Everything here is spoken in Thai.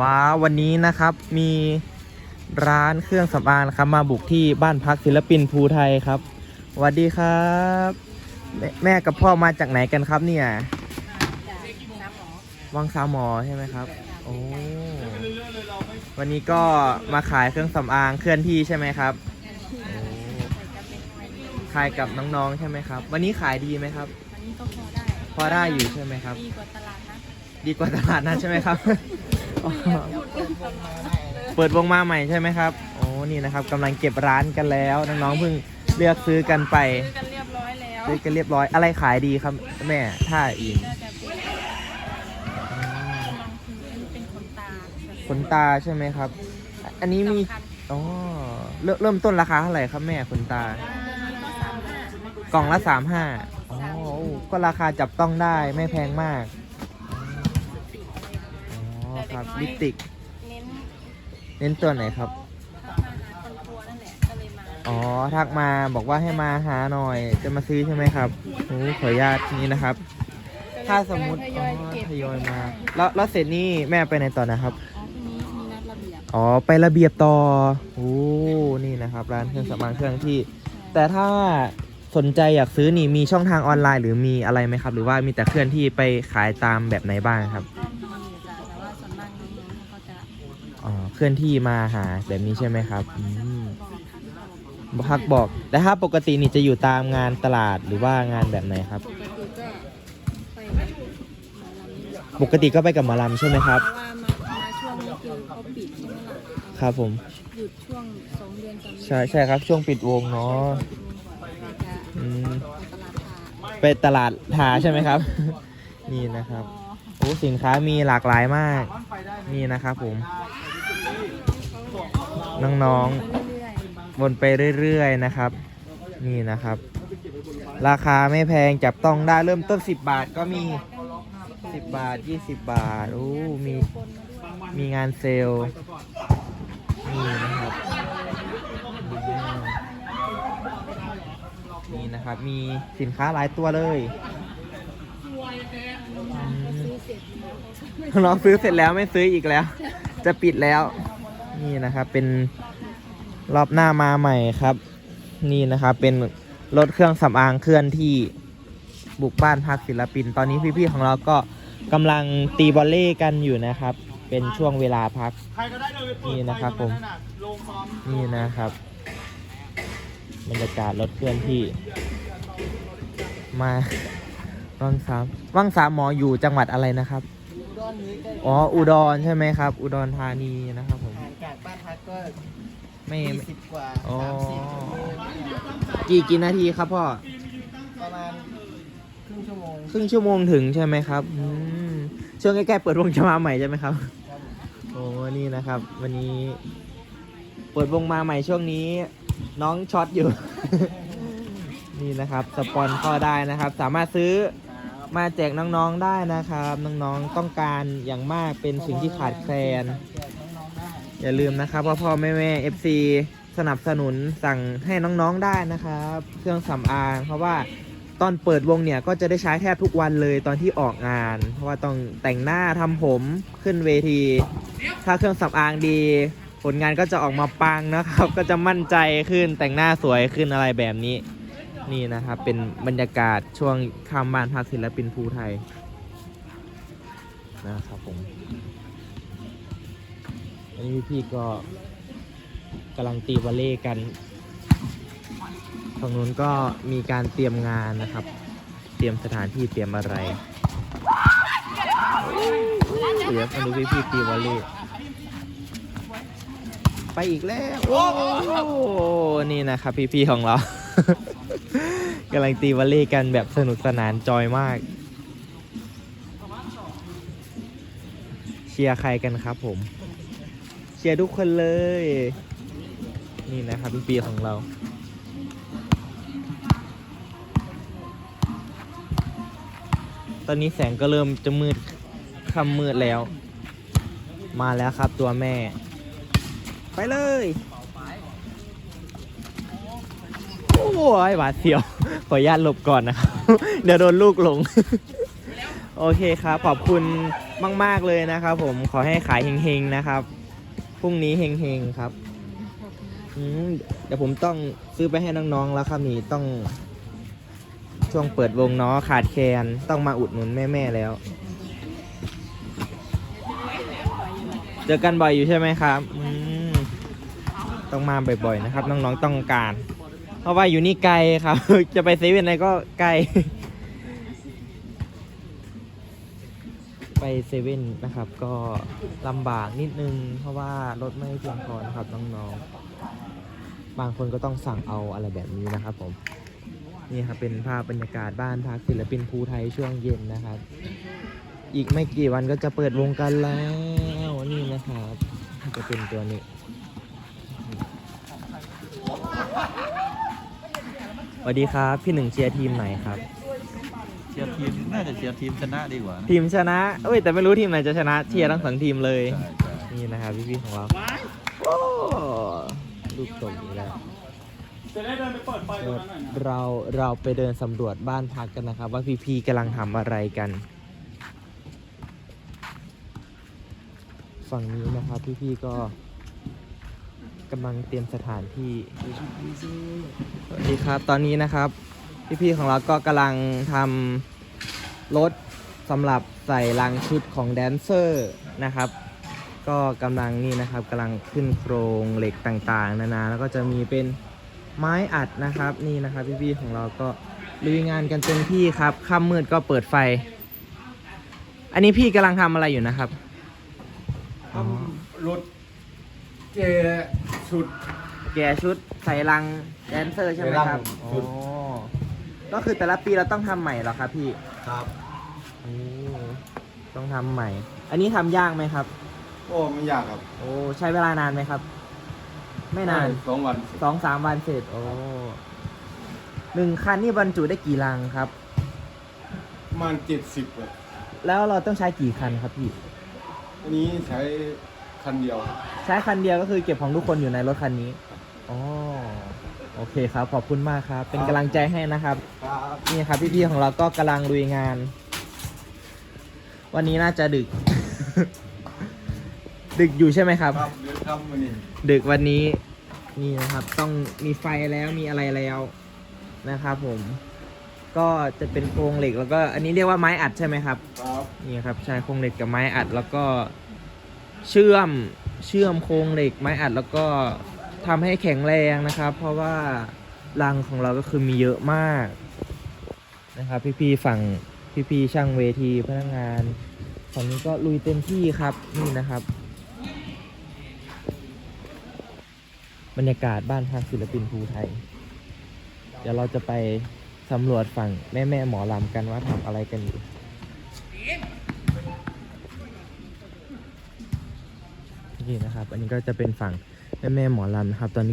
ว้าววันนี้นะครับมีร้านเครื่องสำอางนะครับมาบุกที่บ้านพักศิลปินภูไทยครับสวัสดีครับแม่แม่กับพ่อมาจากไหนกันครับเนี่ยวังสามหมอใช่ไหมครับโอ้วันนี้ก็มาขายเครื่องสำอางเคลื่อนที่ใช่ไหมครับโอ้ขายกับน้องๆใช่ไหมครับ วันนี้ขายดีไหมครับอันนี้ก็พอได้พอได้อยู่ใช่ไหมครับ ดีกว่าตลาดนะดีกว่าตลาดนัดใช่ไหมครับอ๋อ เปิดวงมาใหม่ใช่ไหมครับ โอ้นี่นะครับกำลังเก็บร้านกันแล้วน้องๆเพิ่งเลือกซื้อกันไปซื้อกันเรียบร้อยแล้วซื้อกันเรียบร้อยอะไรขายดีครับ แม่ท่าอินน่าจะเป็นอันนี้เป็นขนตาขนตาใช่ไหมครับ อันนี้มีสำคัญอ๋อเริ่มเริ่มต้นราคาเท่าไหร่ครับแม่ขนตาก็สามห้ากล่องละสามห้าอ๋อก็ราคาจับต้องได้ไม่แพงมากอ๋อ ครับลิปสติก เน้นเน้นตัวไหนครับทำมาหาคนกลัวนั่นแหละก็เลยมาอ๋อ ทักมาบอกว่าให้มาหาหน่อย จะมาซื้อใช่ไหมครับโอ้ขออนุญาตนี้นะครับ ถ้าสมมุติทอ๋ยออยเก็บทยอยมา แล้วแล้วเสร็จนี่แม่ไปไหนต่อนะครับ อ๋อพรุ่งนี้มีนัดระเบียบอ๋อ ไประเบียบต่อ โอ้ นี่นะครับ ร้านเครื่องสำอางเครื่องที่ แต่ถ้าสนใจอยากซื้อนี่มีช่องทางออนไลน์หรือมีอะไรไหมครับ หรือว่ามีแต่เคลื่อนที่ไปขายตามแบบไหนบ้างครับ เคลื่อนที่มาหาแบบนี้ใช่ไหมครับอืมบอกพักบอกแต่ถ้าปกตินี่จะอยู่ตามงานตลาดหรือว่างานแบบไหนครับ ปกติก็ไปหมอลำปกติก็ไปกับหมอลำใช่ไหมครับ เพราะว่ามามาช่วงนี้คือเขาปิดใช่ไหมล่ะครับผม หยุดช่วงสองเดือนสามเดือนใช่ใช่ครับ ช่วงปิดวงเนาะเราจะอืมไปตลาดทาไปตลาดทาใช่ไหมครับ นี่นะครับโอ้สินค้ามีหลากหลายมาก นี่นะครับผม น้องๆวนไปเรื่อยๆนะครับ นี่นะครับ ราคาไม่แพงจับต้องได้เริ่มต้น 10 บาทก็มี 10 บาท 20 บาทโอ้มีมีงานเซลล์นี่นะครับนี่นะครับมีสินค้าหลายตัวเลยเร็จน้องซื้อเสร็จแล้วไม่ซื้ออีกแล้ว จะปิดแล้ว นี่นะครับเป็นรอบหน้ามาใหม่ครับ นี่นะครับเป็นรถเครื่องสำอางเคลื่อนที่บุกบ้านพักศิลปิน ตอนนี้พี่ๆของเราก็กำลังตีบอลเล่กันอยู่นะครับ เป็นช่วงเวลาพัก ใครก็ได้เดินไปเปิดนี่นะครับผมตงซ้อมนี่นะครับบรรยากาศรถเคลื่อนที่ มาวังสามวังสามหมออยู่จังหวัดอะไรนะครับด้านนี้ใกล้ อ๋ออุดรใช่ไหมครับ อุดรธานีนะครับ ไม่ยี่สิบกว่าอ๋อสามสิบกิโลกี่กี่นาทีครับพ่อ ประมาณครึ่งชั่วโมงครึ่งชั่วโมงถึงใช่ไหมครับอืมช่วงใกล้ๆเปิดวงจะมาใหม่ใช่ไหมครับ ครับโอ้นี่นะครับ วันนี้ เปิดวงมาใหม่ช่วงนี้ น้องช็อตอยู่ นี่นะครับ สปอนก็ได้นะครับ สามารถซื้อมาแจกน้องๆได้นะครับ น้องๆต้องการอย่างมากเป็นสิ่งที่ขาดแคลนแจกน้องๆได้ อย่าลืมนะครับว่าพ่อแม่แม่ FC สนับสนุนสั่งให้น้องๆได้นะครับ เครื่องสำอาง เพราะว่าตอนเปิดวงเนี่ยก็จะได้ใช้แทบทุกวันเลยตอนที่ออกงาน เพราะว่าต้องแต่งหน้าทำผมขึ้นเวที ถ้าเครื่องสำอางดี ผลงานก็จะออกมาปังนะครับ ก็จะมั่นใจขึ้นแต่งหน้าสวยขึ้นอะไรแบบนี้ นี่นะครับ เป็นบรรยากาศช่วงข้ามบ้านพักศิลปินภูไทยนะครับผม อันนี้พี่ก็กำลังตีวอลเล่กันฝั่งนู้นก็มีการเตรียมงานนะครับ เตรียมสถานที่เตรียมอะไรเดี๋ยวมาดูพี่ๆตีวอลเล่ไปอีกแล้วโอ้นี่นะครับพี่ๆของเรากำลังตีวอลเล่กันแบบสนุกสนานจอยมากเชียร์ใครกันครับผม ชียร์ทุกคนเลย นี่นะครับพี่ปีของเราตอนนี้แสงก็เริ่มจะมืดค่ำมืดแล้ว มาแล้วครับตัวแม่ ไปเลย โอ้ยหวาดเสียว ขออนุญาตหลบก่อนนะครับ เดี๋ยวโดนลูกหลง โอเคครับ ขอบคุณมาก ๆ เลยนะครับผมขอให้ขายเฮงๆนะครับ พรุ่งนี้เฮงๆครับอืมเดี๋ยวผมต้องซื้อไปให้น้องๆแล้วครับนี่ต้อง ช่วงเปิดวงเนาะขาดแคลนต้องมาอุดหนุนแม่ๆแล้ว เจอกันบ่อยอยู่ใช่ไหมครับอืมต้องมาบ่อยๆนะครับ น้องๆต้องการ เพราะว่าอยู่นี่ไกลครับ จะไปเซเว่นอะไรก็ไกล ไปเซเว่นนะครับ ก็ลำบากนิดนึง เพราะว่ารถไม่เพียงพอนะครับน้องๆ บางคนก็ต้องสั่งเอาอะไรแบบนี้นะครับผมนี่ครับเป็นภาพบรรยากาศบ้านพักศิลปินภูไทยช่วงเย็นนะครับ อีกไม่กี่วันก็จะเปิดวงกันแล้วนี่นะครับ จะเป็นตัวนี้สวัสดีครับ พี่หนึ่งเชียร์ทีมไหนครับ ชียร์ทีมน่าจะเชียร์ทีมชนะดีกว่านะทีมชนะเอ้ยแต่ไม่รู้ทีมไหนจะชนะเชียร์ทั้งสองทีมเลย ใช่ใช่นี่นะครับพี่ๆของเราโอ้ลูกตกอีกแล้วจะได้เดินไปเปิดไฟตรงนั้นหน่อยนะเราเราไปเดินสำรวจบ้านพักกันนะครับ ว่าพี่ๆกำลังทำอะไรกัน ฝั่งนี้นะครับพี่ๆก็กำลังเตรียมสถานที่สวัสดีครับตอนนี้นะครับ พี่ๆของเราก็กำลังทำรถสำหรับใส่ลังชุดของแดนเซอร์นะครับ ก็กำลังนี่นะครับกำลังขึ้นโครงเหล็กต่างๆ นานาแล้วก็จะมีเป็นไม้อัดนะครับนี่นะครับพี่ๆของเราก็ลุยงานกันเต็มที่ครับค่ำมืดก็เปิดไฟ อันนี้พี่กำลังทำอะไรอยู่นะครับอ๋อรถเจชุด แกะชุดใส่ลังแดนเซอร์ใช่ไหมครับใส่ลังอ๋ชุดอ ก็คือแต่ละปีเราต้องทำใหม่เหรอครับพี่ครับโอ้ต้องทำใหม่ อันนี้ทำยากไหมครับ โอ้ไม่ยากครับโอ้ใช้เวลานานไหมครับ ไม่นานสองวันสองสามวันเสร็จโอ้หนึ่งคันนี่บรรจุได้กี่ลังครับ ประมาณเจ็ดสิบเลยแล้วเราต้องใช้กี่คันครับพี่ อันนี้ใช้คันเดียว ใช้คันเดียวก็คือเก็บของทุกคนอยู่ในรถคันนี้ อ๋อ โอเคครับ ขอบคุณมากครับ เป็นกำลังใจให้นะครับ ครับนี่ครับพี่ๆของเราก็กำลังลุยงาน วันนี้น่าจะดึก ดึกอยู่ใช่ไหมครับ ครับเดี๋ยวทำวันนี้ดึกวันนี้นี่นะครับ ต้องมีไฟแล้วมีอะไรแล้วนะครับผม ก็จะเป็นโครงเหล็กแล้วก็อันนี้เรียกว่าไม้อัดใช่ไหมครับ ครับนี่ครับใช้โครงเหล็กกับไม้อัดแล้วก็เชื่อมเชื่อมโครงเหล็กไม้อัดแล้วก็ ทำให้แข็งแรงนะครับ เพราะว่ารังของเราก็คือมีเยอะมากนะครับ พี่ๆฝั่งพี่ๆช่างเวทีพนักงานฝั่งนี้ก็ลุยเต็มที่ครับนี่นะครับ บรรยากาศบ้านพักศิลปินภูไทย เดี๋ยวเราจะไปสำรวจฝั่งแม่แม่ๆหมอลำกันว่าทำอะไรกันอยู่นี่นะครับ อันนี้ก็จะเป็นฝั่ง แม่แม่หมอลำนะครับ ตอนนี้